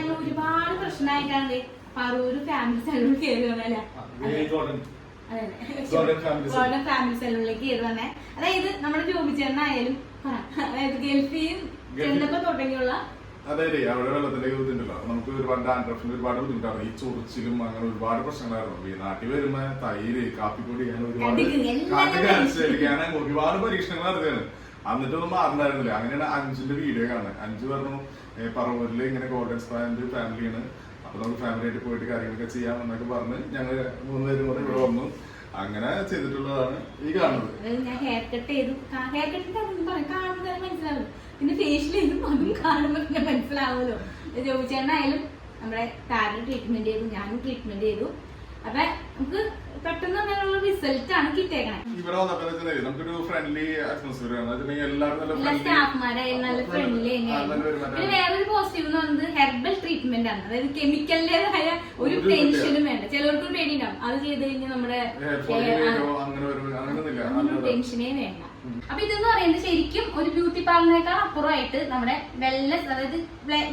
ഞങ്ങൾ ഒരുപാട് പ്രശ്നമായിട്ടാണ് Paroor family saloon കയറി വന്നല്ലേ ഗോൾഡൻ അതെ ഫാമിലി സെലൂണിലേക്ക് കയറി വന്നേ. അതായത് നമ്മുടെ ജോബി ചേട്ടനായാലും പറ, അതായത് ഗൾഫിൽ ചെന്നപ്പോ തുടങ്ങിയുള്ള അതായത് അവിടെ വെള്ളത്തിന്റെ ഇതുണ്ടല്ലോ നമുക്ക് ഒരുപാട് ഡാൻഡ്രഫിന് ഒരുപാട് ബുദ്ധിമുട്ടാണ്. ഈ ചൊറിച്ചിലും അങ്ങനെ ഒരുപാട് പ്രശ്നങ്ങളായിരുന്നു. ഈ നാട്ടിൽ വരുമ്പോ തൈര് കാപ്പിപ്പൊടി അങ്ങനെ ഒരുപാട് കാട്ടുക ഞാൻ ഒരുപാട് പരീക്ഷണങ്ങൾ നടത്തിയാണ്. എന്നിട്ടൊന്നും മാറുണ്ടായിരുന്നില്ല. അങ്ങനെയാണ് അഞ്ചിന്റെ വീഡിയോ കാണുന്നത്. അഞ്ച് പറഞ്ഞു പറവൂരിൽ ഇങ്ങനെ ഗോൾഡൻ സ്പാൻഡ് ഫാമിലിയാണ് അപ്പൊ നമുക്ക് ഫാമിലി ആയിട്ട് പോയിട്ട് കാര്യങ്ങളൊക്കെ ചെയ്യാം എന്നൊക്കെ പറഞ്ഞ് ഞങ്ങൾ മൂന്ന് പേരും കൂടെ ഇവിടെ വന്നു. അങ്ങനെ ചെയ്തിട്ടുള്ളതാണ് ഈ കാണുന്നത്. ഞാൻ ഹെയർ കട്ട് ഹെയർ പിന്നെ ഫേഷ്യൽ കാണുമ്പോൾ മനസ്സിലാവുമല്ലോ. ജോബി ചേട്ടനായാലും നമ്മുടെ താരം ട്രീറ്റ്മെന്റ് ചെയ്തു ഞാനും ട്രീറ്റ്മെന്റ് ചെയ്തു. അപ്പൊ നമുക്ക് പെട്ടെന്ന് അങ്ങനെയുള്ള റിസൾട്ട് ആണ് കിട്ടിയേക്കണേ. ഇവിടെ വന്നപ്പോ എന്ന് വെച്ചാൽ നമുക്കൊരു ഫ്രണ്ട്ലി അറ്റ്മോസ്ഫിയർ ആണ്. എല്ലാവരും നല്ല സ്റ്റാഫ്മാരായാലും നല്ല ഫ്രണ്ട്ലി പിന്നെ വേറൊരു പോസിറ്റീവ് എന്ന് പറയുന്നത് ഹെർബൽ ട്രീറ്റ്മെന്റ് ആണ്. അതായത് കെമിക്കലിന്റേതായ ഒരു ടെൻഷനും വേണ്ട. ചിലർക്ക് പേടി ഉണ്ടാവും അത് ചെയ്ത് കഴിഞ്ഞാൽ നമ്മുടെ ടെൻഷനേ വേണ്ട. അപ്പൊ ഇതെന്ന് പറയുന്നത് ശരിക്കും ഒരു ബ്യൂട്ടി പാർലറിനേക്കാൾ അപ്പുറമായിട്ട് നമ്മുടെ വെൽനസ് അതായത്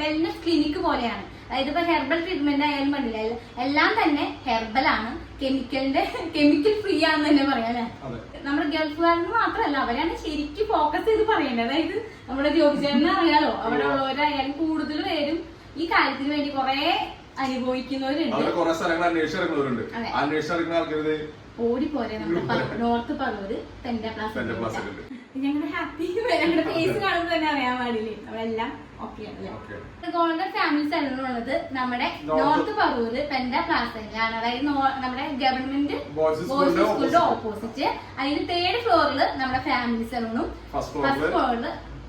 വെൽനസ് ക്ലിനിക്ക് പോലെയാണ്. അതായത് ഇപ്പൊ ഹെർബൽ ട്രീറ്റ്മെന്റ് ആയാലും പറഞ്ഞില്ല എല്ലാം തന്നെ ഹെർബൽ ആണ്. കെമിക്കലിന്റെ കെമിക്കൽ ഫ്രീ ആണെന്ന് തന്നെ പറയാം നമ്മുടെ ഗൾഫുകാരന് മാത്രമല്ല അവരാണ് ശരിക്കും ഫോക്കസ് ചെയ്ത് പറയേണ്ടത് അതായത് നമ്മുടെ ജോബിചേട്ടനെ അറിയാലോ അവിടെ ഉള്ളവരായാലും കൂടുതൽ പേരും ഈ കാര്യത്തിന് വേണ്ടി കുറെ അനുഭവിക്കുന്നവരുണ്ട്. അവിടെ കുറെ സ്ഥലങ്ങൾ അന്വേഷിച്ചിറങ്ങുന്നവരുണ്ട് അതെ. അന്വേഷിച്ചിറങ്ങുന്ന ആൾക്കാര് ഓടിപ്പോരെ നമ്മുടെ പ- നോർത്ത് പറവൂര് പെൻഡ പ്ലാസ സെന്റ് പ്ലാസിലുണ്ട് ഞങ്ങളുടെ ഹാപ്പി ഞങ്ങളുടെ ഫേസ് കാണുമ്പോൾ തന്നെ അറിയാൻ പാടില്ലേ? അവരെല്ലാം ഓക്കെ ആണല്ലേ ഓക്കെ ഗോൾഡൻ ഫാമിലി സെലൂണുള്ളത് നമ്മുടെ നോർത്ത് നോർത്ത് പറവൂര് പെൻഡ പ്ലാസയിലാണ് അതായത് നോ- നമ്മുടെ ഗവൺമെന്റ് ബോയ്സ് സ്കൂളിന്റെ സ്കൂളിന്റെ ഓപ്പോസിറ്റ് അതിന് തേർഡ് ഫ്ലോറിൽ നമ്മുടെ ഫാമിലി സെലൂണും ഫസ്റ്റ് ഫസ്റ്റ് ഫ്ലോറിൽ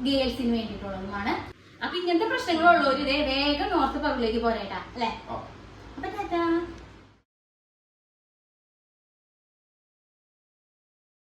ഗേൾസിന് വേണ്ടിയിട്ടുള്ളതുമാണ്. അപ്പൊ ഇങ്ങനത്തെ പ്രശ്നങ്ങളുള്ളവര് ഇതേ വേഗം നമുക്ക് പബ്ലിലേക്ക് പോരായിട്ടാ അല്ലേ? അപ്പൊ ടാറ്റാ.